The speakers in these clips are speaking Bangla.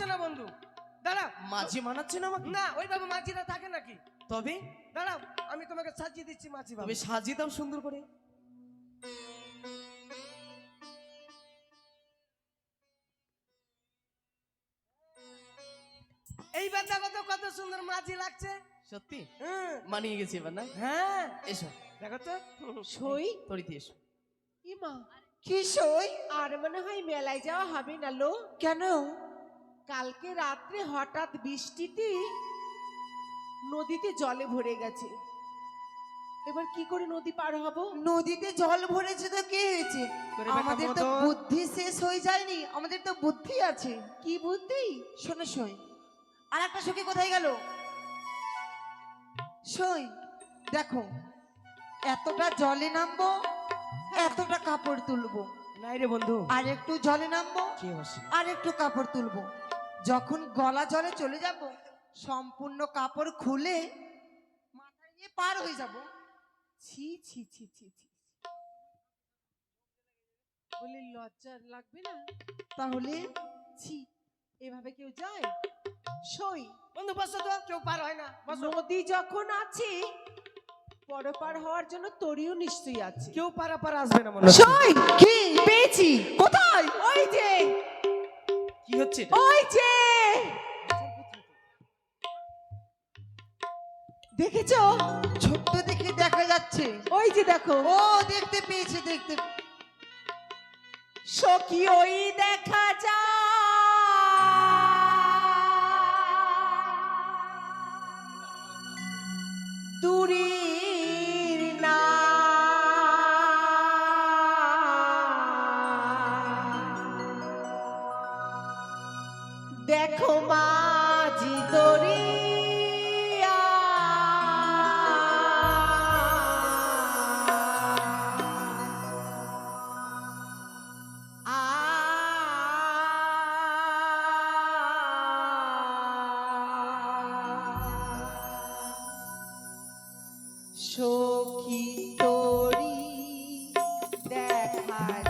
মানাচ্ছে না বন্ধু। দাঁড়া মাঝি মানাচ্ছে না আমাকে? না ওইভাবে মাঝিরা থাকে নাকি? তবে? দাঁড়াও আমি তোমাকে সাজিয়ে দিচ্ছি মাঝি তবে ভাবে সাজিয়ে দাও সুন্দর করে। এইবার দেখো তো কত সুন্দর মাঝি লাগছে। সত্যি? হ্যাঁ। মানিয়ে গেছি এবার না? হ্যাঁ। এসো। দেখো তো সই। তরিতে এসো। ইমা। কি সই? আর মনে হয় মেলায় যাওয়া হবে না লো কেন? কালকে রাত্রে হঠাৎ বৃষ্টিতে নদীতে জলে ভরে গেছে। এবার কি করে নদী পার হব? নদীতে জল ভরেছে তো কি হয়েছে? আমাদের তো বুদ্ধি শেষ হয়ে যায়নি। আমাদের তো বুদ্ধি আছে। কি বুদ্ধি? শোনো সই আর একটা সখী কোথায় গেল? সই দেখো এতটা জলে নামবো এতটা কাপড় তুলবো। নাই রে বন্ধু। আর একটু জলে নামবো আর একটু কাপড় তুলবো। যখন গলা জলে চলে যাব সম্পূর্ণ কাপড় খুলে মাথায় নিয়ে পার হয়ে যাব। ছি ছি ছি ছি ছি বলে লজ্জা লাগবে না? তাহলে ছি এভাবে কেউ যায়? সই। বন্ধু বসো তো কেউ পার হয় না বসো। নদী যখন আছে পরপার হওয়ার জন্য তরিও নিশ্চয়ই আছে। কেউ পারা পার আসবে না মনে সই! কি? পেয়েছি। কোথায়? ওই যে! কি হচ্ছে ওই যে! দেখেছ? ছোট্ট দেখে দেখা যাচ্ছে। ওই যে দেখো। ও দেখতে পেয়েছে দেখতে সখী ওই দেখা যায়। দূরের দেখা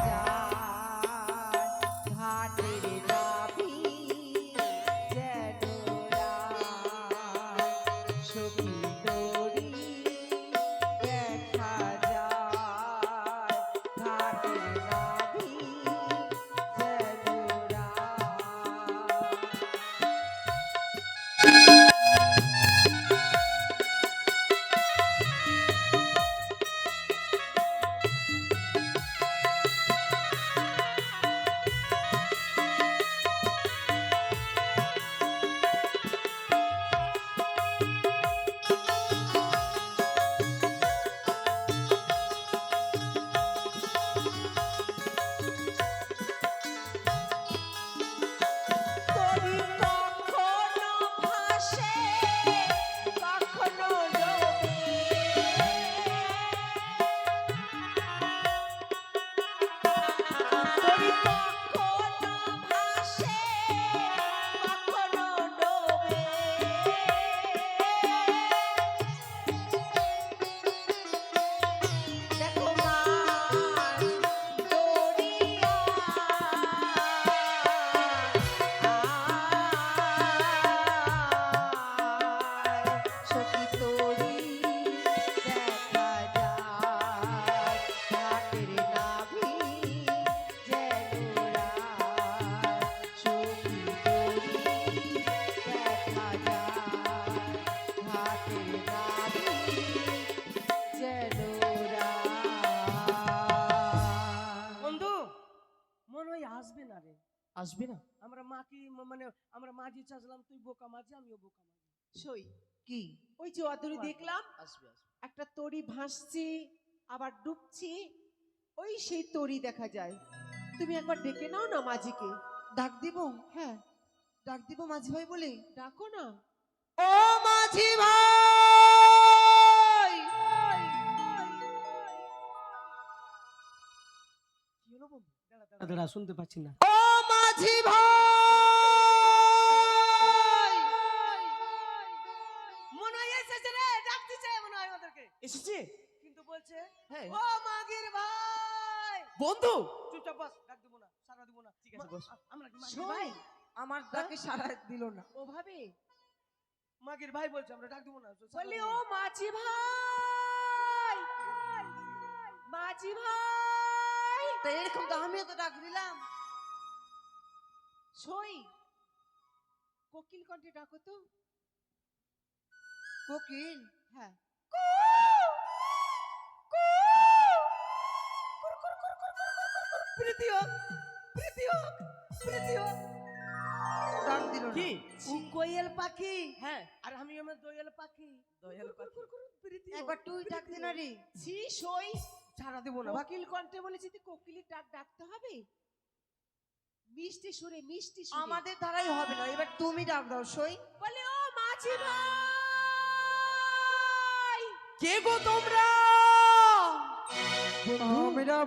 আসবে না। আমরা মা কি মানে আমরা মাঝি চাষলাম তুই বোকা মাঝি আমিও বোকা মাঝি সই কি? ওই যে অদূরে দেখলাম আসবে আসবে। একটা তরি ভাসছে আবার ডুবছে ওই সেই তরি দেখা যায়। তুমি একবার ডেকে নাও না মাঝিকে? ডাক দিব? হ্যাঁ। ডাক দিব মাঝি ভাই বলে? ডাকো না। ও মাঝি ভাই! দাঁড়া শুনতে পাচ্ছি না। ও মাঝি ভাই। মনে হয় এসেছে রে ডাকতেছে মনে হয় ওদেরকে। এসেছে? কিন্তু বলছে হ্যাঁ। ও মাগির ভাই। বন্ধু। চুপচাপ বস ডাক দিব না সারা দিব না। ঠিক আছে, বস। আমরা ভাই? আমার ডাকে সারা দিল না। মাগির ভাই বলছে আমরা ডাক দেবো না। বলি ও মাঝি ভাই। মাঝি ভাই। তো এরকম তো আমিও তো ডাক দিলাম। সই কোকিল কণ্ঠে ডাকো তো। কোকিল হ্যাঁ। প্রীতি হোক প্রীতি হোক প্রীতি হোক ডাক দিল কি কোয়েল পাখি? হ্যাঁ। আর আমি আমার দোয়েল পাখি। দয়াল পাখি। একবার তুই ডাক দে না রে। ছি সই। ছাড়া দেবো না। কোকিল কণ্ঠে বলেছি তুই কোকিলের ডাক ডাকতে হবে। মিষ্টি সুরে মিষ্টি সুরে। আমাদের দ্বারাই হবে না। এবার তুমি ডাক দাও সই। বলে ও মাঝি ভাই! কে গো তোমরা? আমরা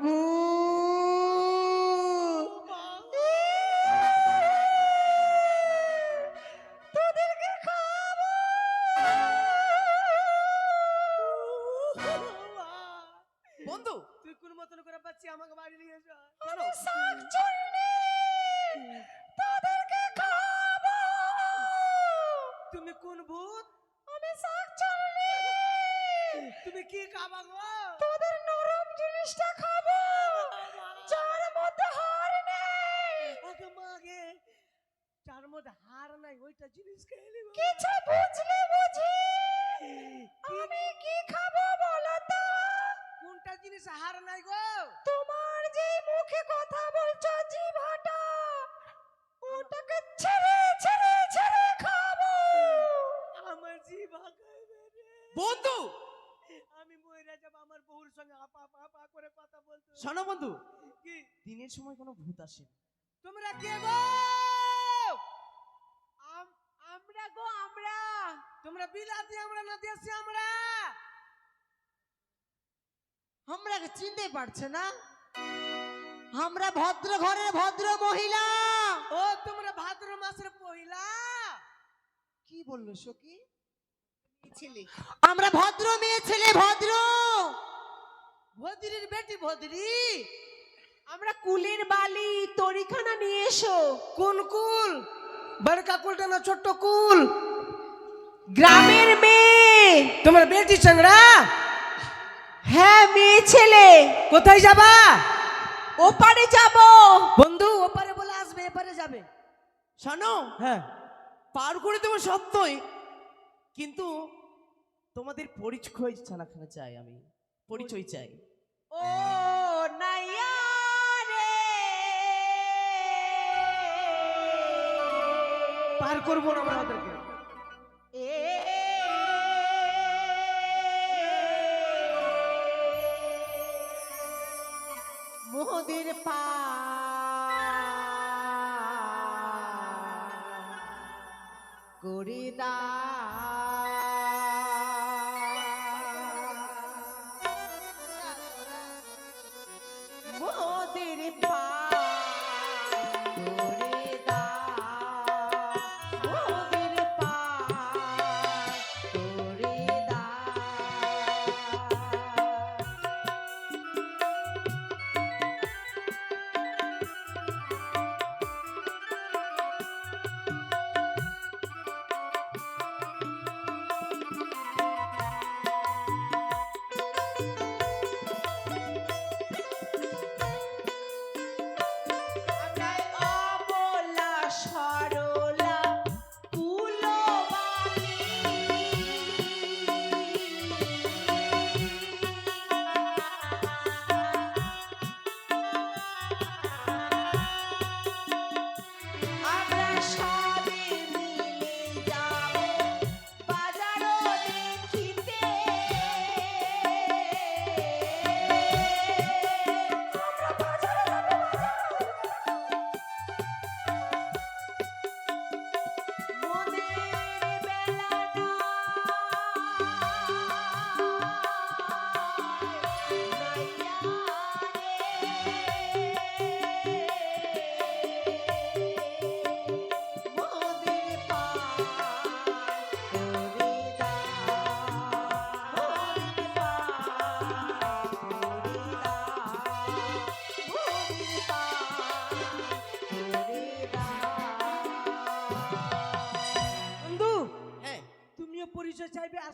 তার মধ্যে হার নাই ওইটা জিনিস খেয়ে কিছু বুঝলে বুঝি। আমি কি খাব বলো তো? কোনটা জিনিস হার নাই গো? তোমার যে মুখে কথা বলছো জিভাটা ওটাকে ছেড়ে ছেড়ে ছেড়ে খাব। আমার জিভা খাইবে রে। বন্ধু! আমি মইরা যাব আমার বউর সঙ্গে আপা আপা আপা করে কথা বলতে শোনো বন্ধু কি? দিনের সময় কোনো ভূত আসে। তোমরা কে গো? আমরা আমরা। তোমরা বিলাতি আমরা না দেশি আমরা। আমরা চিনতে পারছে না। আমরা ভদ্র ঘরের ভদ্র মহিলা। ও তোমরা ভাদ্র মাসের পহিলা। কি বলল সখী? ছেলে। আমরা ভদ্র মেয়ে ছেলে ভদ্র। ভদ্রির বেটি ভদ্রি। আমরা কুলের বালি তরিখানা নিয়ে এসো। কোন কুল। বড়কা কুলটা না ছোট্ট কুল? গ্রামের মেয়ে। তোমার বেটি চাংড়া হ্যাঁ মেয়ে ছেলে। কোথায় যাবা? ওপারে যাব। বন্ধু ওপারে বলে আসবে এপারে যাবে। শোনো হ্যাঁ। পার করে দেবো সত্যই। কিন্তু তোমাদের পরিচয় ছানাখানা চাই আমি? পরিচয় চাই। ও নাইয়া! পার করব না আমরা ওদেরকে। মোদের পা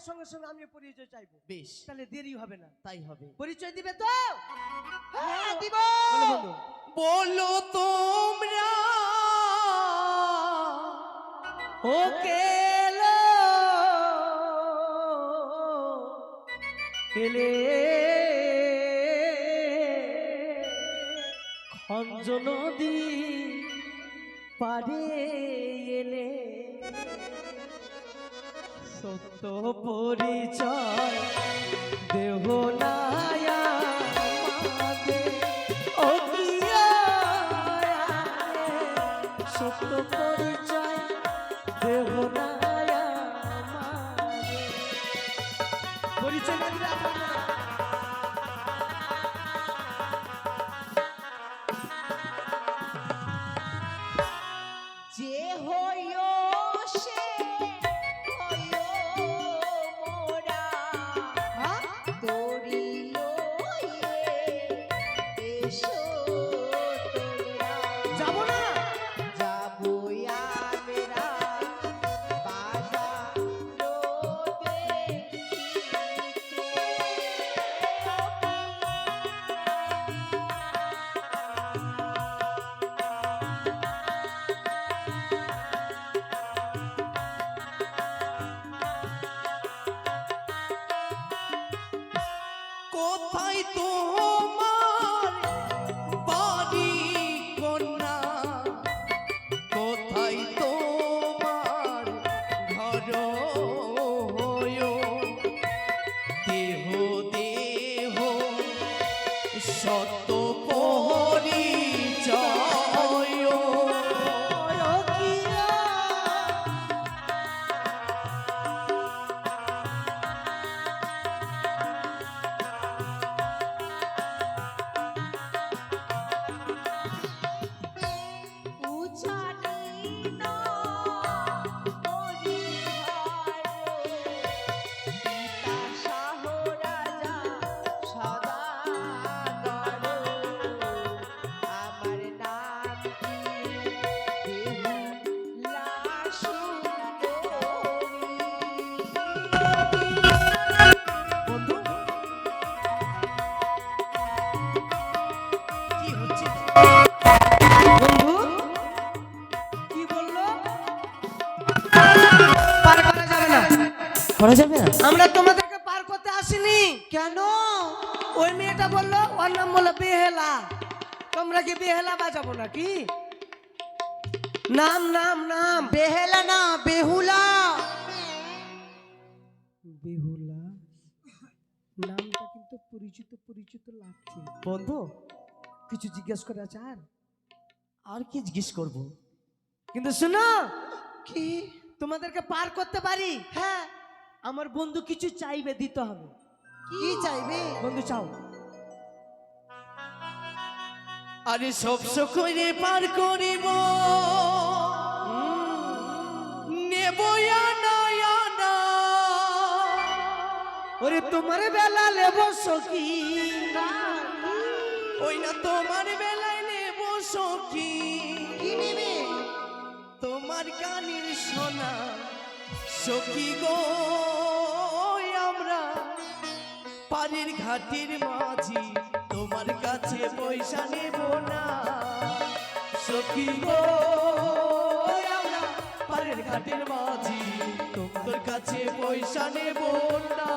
সঙ্গে সঙ্গে আমি পরিচয় চাইব। বেশ। তাহলে দেরি হবে না। তাই হবে। পরিচয় দিবে তো? হ্যাঁ দিব। বলো তোমরা ও কেলো কেলে খঞ্জ নদী পারে এলে। সত্য পরিচয়। দেহ ও সত্য কোথায় তোমার আমরা তোমাদেরকে পার করতে আসিনি। কেন? ওই মেয়েটা বলল ওর নাম বলল বেহেলা। তোমরা কি বেহেলা বাজাবো নাকি? নাম নাম নাম। বেহেলা না বেহুলা। বেহুলা? নামটা কিন্তু পরিচিত পরিচিত লাগছে। বন্ধু কিছু জিজ্ঞেস করে আছে আর? আর কি জিজ্ঞেস করব? কিন্তু শোনো কি? তোমাদেরকে পার করতে পারি? হ্যাঁ। আমার বন্ধু কিছু চাইবে দিতে হবে। কি চাইবে? বন্ধু চাও। আরে সব সকলে পার করিব। নেব ওরে তোমার বেলা লেব সখী। ওই না তোমার বেলায় নেব সখী। কি নেবে? তোমার কানের সোনা। সখী গো আমরা পানির ঘাটির মাঝি, তোমার কাছে পয়সা নেব না। সখী গো আমরা পাড়ের ঘাটের মাঝি, তোমার কাছে পয়সা নেব না।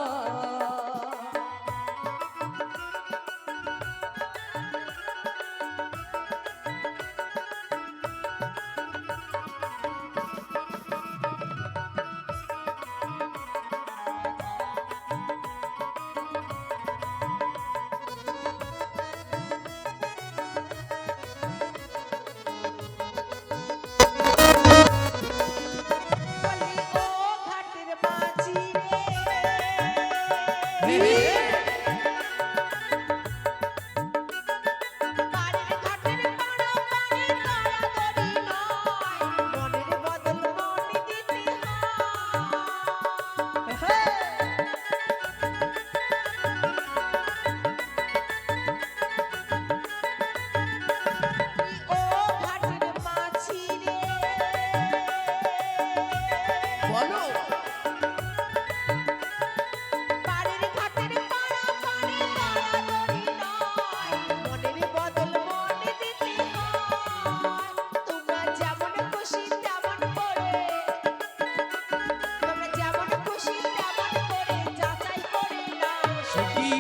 Sophie.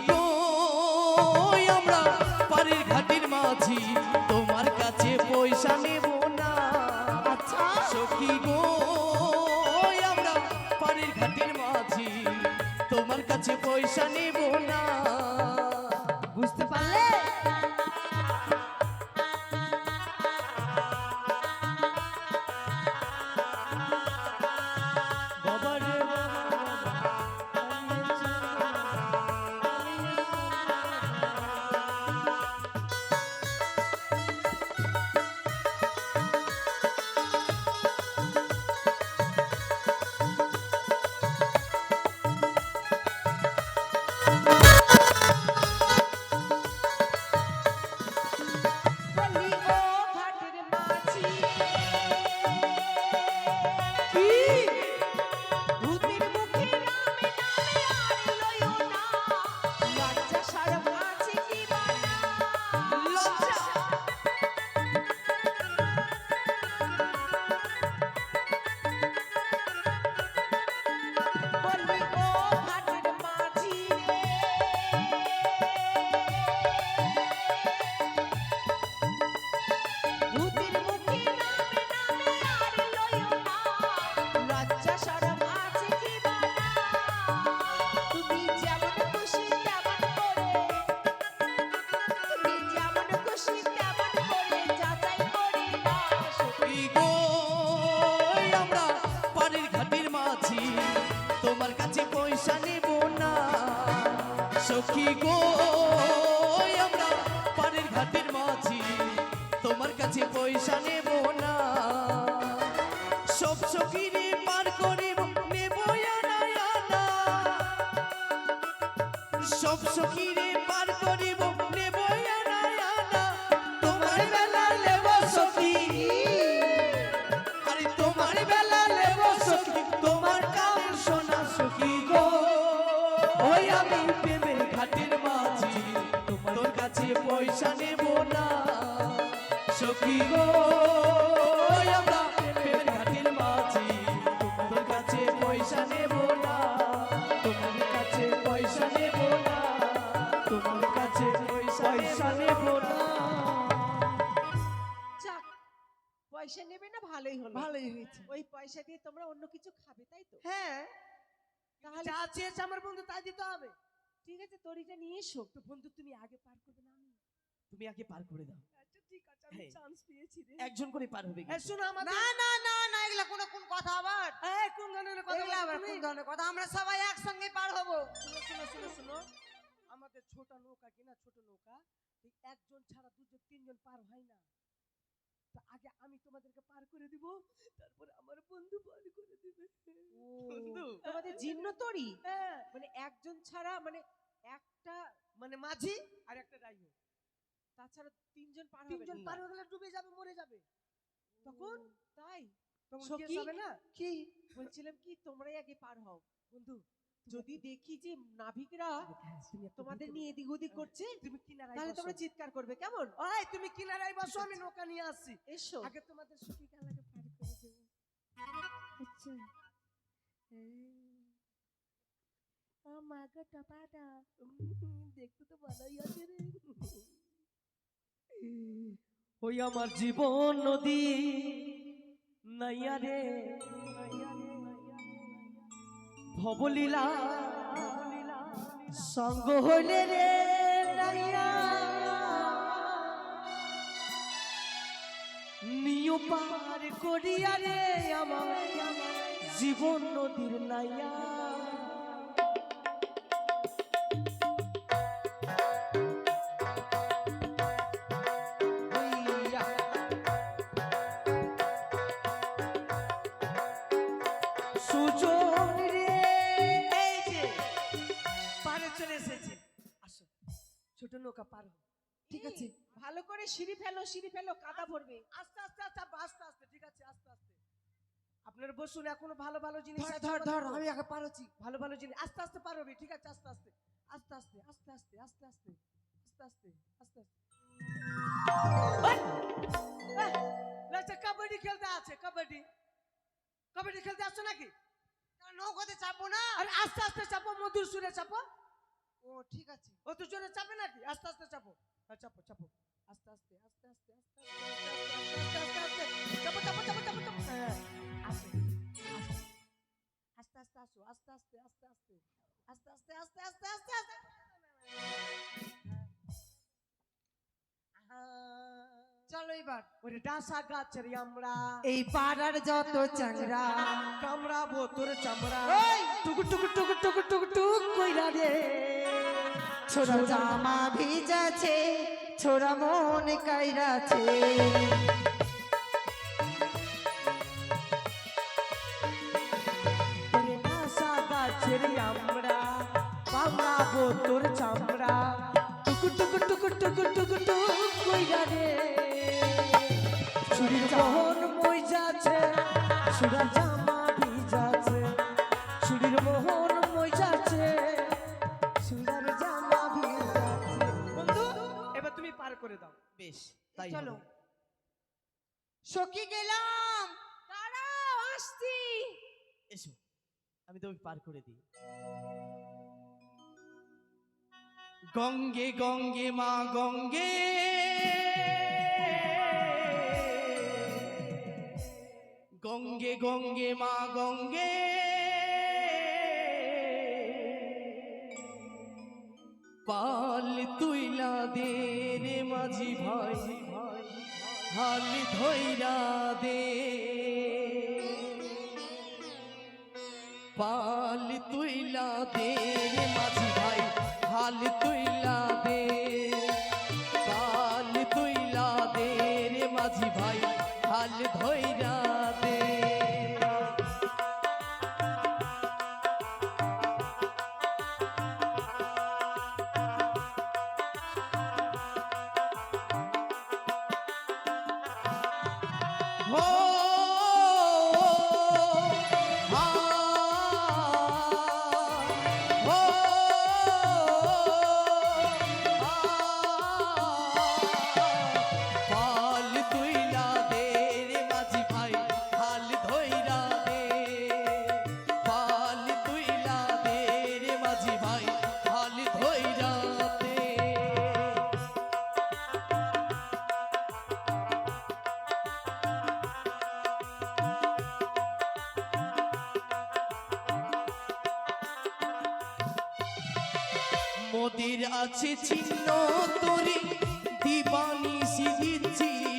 সখী গো আমরা পানির ঘাটের মাঝি। তোমার কাছে পয়সা নেব ভালোই হয়েছে ওই পয়সা দিয়ে তোমরা অন্য কিছু খাবে তাই তো? হ্যাঁ। তাহলে যা চেয়েছে আমার বন্ধু তাই দিতে হবে। ঠিক আছে তরিটা নিয়ে এসো। তো বন্ধু তুমি আগে পার করবে না আমি। তুমি আগে পার করে দাও। আচ্ছা ঠিক আছে আমি হ্যাঁ। চান্স পেয়েছি রে। একজন করে পার হবে কিন্তু। শোনো আমাদের না না না না এগুলা কোন কোন কথা আবার। এই কোন ধরনের কথা এগুলা আবার কোন ধরনের কথা? আমরা সবাই একসঙ্গে পার হব। শুনো শুনো শুনো শুনো। আমাদের ছোট নৌকা কিনা ছোট নৌকা? একজন ছাড়া দুজন তিনজন পার হয় না। তো আগে আমি তোমাদেরকে পার করে দিব তারপরে আমার বন্ধু পার করে দিবে। বন্ধু? তোমাদের জিন্ন তরি? হ্যাঁ। মানে একজন ছাড়া মানে একটা মানে মাঝি আর একটা ড্রাইভার তাছাড়া তিনজন পার হবে। তিনজন পার হয়ে গেলে ডুবে যাবে মরে যাবে। তখন? তাই? তখন হবে না? কি? বলছিলাম কি তোমরাই আগে পার হও। বন্ধু যদি দেখি যে নাবিকরা তোমাদের নিয়ে এদিক ওদিক করছে তুমি কিনারায় তাহলে তোমরা চিৎকার করবে কেমন? ওই তুমি কিনারায় বসো আমি নৌকা নিয়ে আসছি। এসো। আগে তোমাদের সুখী খেলাকে পার করে দেবো। আচ্ছা। আমাকে টপাটা দেখতে তো ভালোই আছে রে। ওই আমার জীবন নদী নাইয়া রে। ভবলীলা। সঙ্গ হইলে রে নাইয়া। নিয় পার করিয়া রে আমার জীবন নদীর নাইয়া। বসুন এখনও ভালো ভালো জিনিস ধর ধর আমি আগে পার হচ্ছি ভালো ভালো জিনিস আস্তে আস্তে পারবি ঠিক আছে আস্তে আস্তে আস্তে আস্তে আস্তে আস্তে আস্তে আস্তে আস্তে আস্তে আস্তে আস্তে কাবাডি খেলতে আছে কাবাডি কাবাডি খেলতে আসছো নাকি নৌকাতে চাপবো না আরে আস্তে আস্তে চাপো মধুর সুরে চাপো ও ঠিক আছে ও তো জোরে চাপে নাকি আস্তে আস্তে চাপো হ্যাঁ চাপো চাপো আস্তে আস্তে আস্তে আস্তে আস্তে আস্তে আস্তে আস্তে আস্তে আস্তে আসো আস্তে আস্তে আস্তে আস্তে আস্তে আস্তে আস্তে আস্তে আস্তে আস্তে চলো এবার ওরে ডাসা গাছের আমরা এই পাড়ার যত চাংরা কামড়া বোতর চামড়া টুকু টুকু টুকু টুকু টুকু টুক কইরা রে ছোড়া জামা ভিজাছে ছোড়া মন কাইরাছে তোর চামড়া। টুকু টুকু টুকু টুকু টুকু টুক কইরা রে চুরির মোহন মই যাচ্ছে সুরা জামা ভিজাছে চুরির মোহন মই যাচ্ছে সুরার জামা ভিজাছে বন্ধু এবার তুমি পার করে দাও। বেশ তাই চলো। সখী গেলাম। দাঁড়াও আসছি। এসো আমি তোমাকে পার করে দিই। গঙ্গে গঙ্গে মা, গঙ্গে। গঙ্গে গঙ্গে মা, গঙ্গে। পাল তুইলা দে রে মাঝি ভাই, হাল ধইরা দে। পাল তুইলা দে রে মাঝি ভাই, হাল তুইলা মোদের আছে ছিন্ন তরি দিবানি সিদিচ্ছি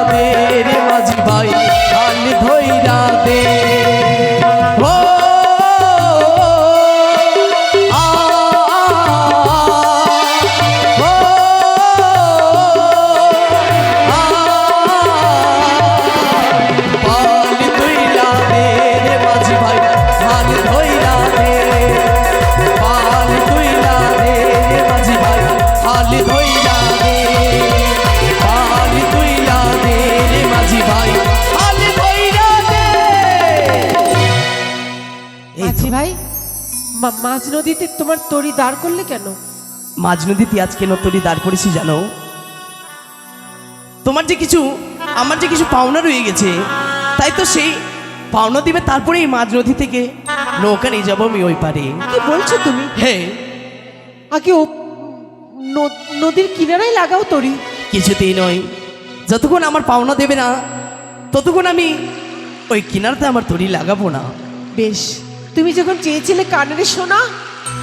তুইলা মাঝ নদীতে তোমার তরি দাঁড় করলে কেন? মাঝ নদীতে আজ কেন তরি দাঁড় করেছি জানো? তোমার যে কিছু আমার যে কিছু পাওনা রয়ে গেছে তাই তো সেই পাওনা দিবে তারপরে এই মাঝ নদী থেকে নৌকা নিয়ে যাব আমি ওই পারে। কি বলছো তুমি? হ্যাঁ আগে ও নদীর কিনারায় লাগাও তরি। কিছুতেই নয়। যতক্ষণ আমার পাওনা দেবে না ততক্ষণ আমি ওই কিনারতে আমার তরি লাগাবো না। বেশ। তুমি যখন চেয়েছিলে কানের সোনা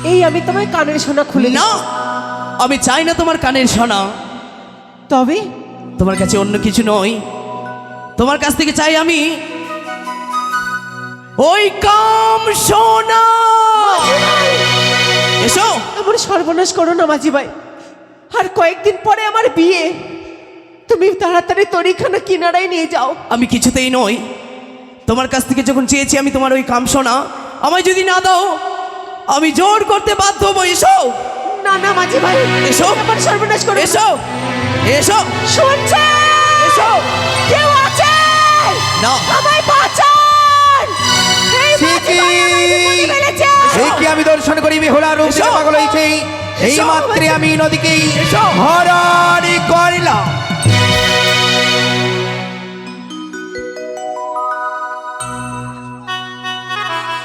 এই আমি তোমায় কানের সোনা খুলে না আমি চাই না তোমার কানের শোনা তবে? তোমার কাছে অন্য কিছু নয়। তোমার কাছ থেকে চাই আমি ওই কাম সোনা। এসো। এমন সর্বনাশ করো না মাঝি ভাই। আর কয়েকদিন পরে আমার বিয়ে। তুমি তাড়াতাড়ি তরিখানা কিনারায় নিয়ে যাও। আমি কিছুতেই নই। তোমার কাছ থেকে যখন চেয়েছি আমি তোমার ওই কাম সোনা আমায় যদি না দাও আমি জোর করতে বাধ্য হব এসো। না না মাঝি ভাই এসো। এমন সর্বনাশ করো। এসো। এসো। শুনছে? এসো। কেউ আছে? না। আমায় বাঁচান। এই কি? আমি দর্শন করি? বেহুলা রূপ। পাগল হয়েছে। এই। মাত্রে আমি নদীকে। হরণি করিলাম।